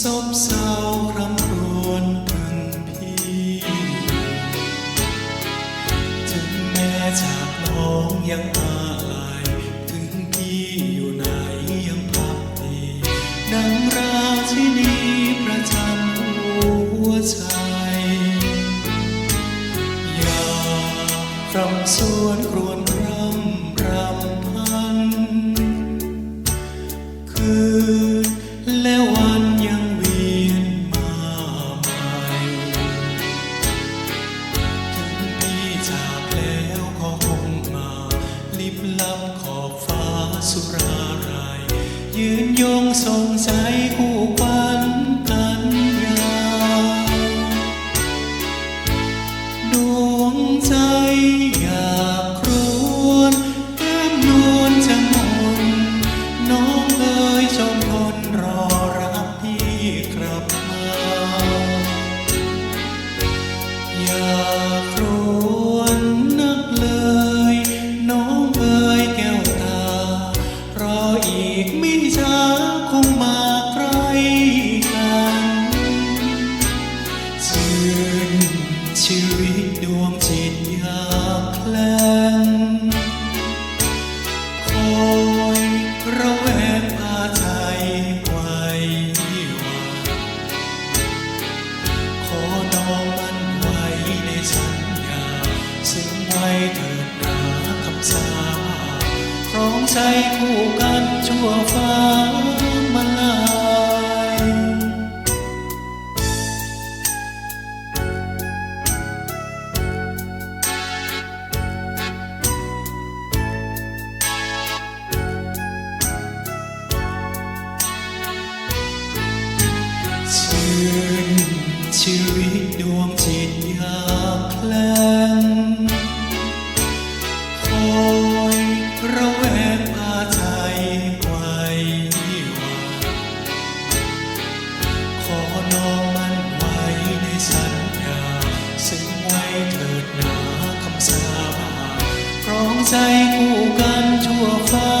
สบเศร้ารำรวนพึงพี่ถึแม่จากน้งยังอายถึงพี่อยู่ไหนยังพับดีดังราชนี้ระจำหัวใจอย่าคำสวนรวน สุราราย ยืนยงทรงใจคู่ควันกันยาวดวงใจ ชีวิตดวงจิตอยากแคลงคอยระแวงพาใจไว้วันขอน้องมันไว้ในสัญญา ซึ่งไว้เถิดนาคำสาครองใจคู่กันชั่วฟ้า จิตอยากแคลงคอยระแวงพาใจไว้วันขอน้องมันไว้ในสัญญาซึ่งไว้เถิดหนาคำสาบานพร้อมใจคู่กันชั่วฟ้า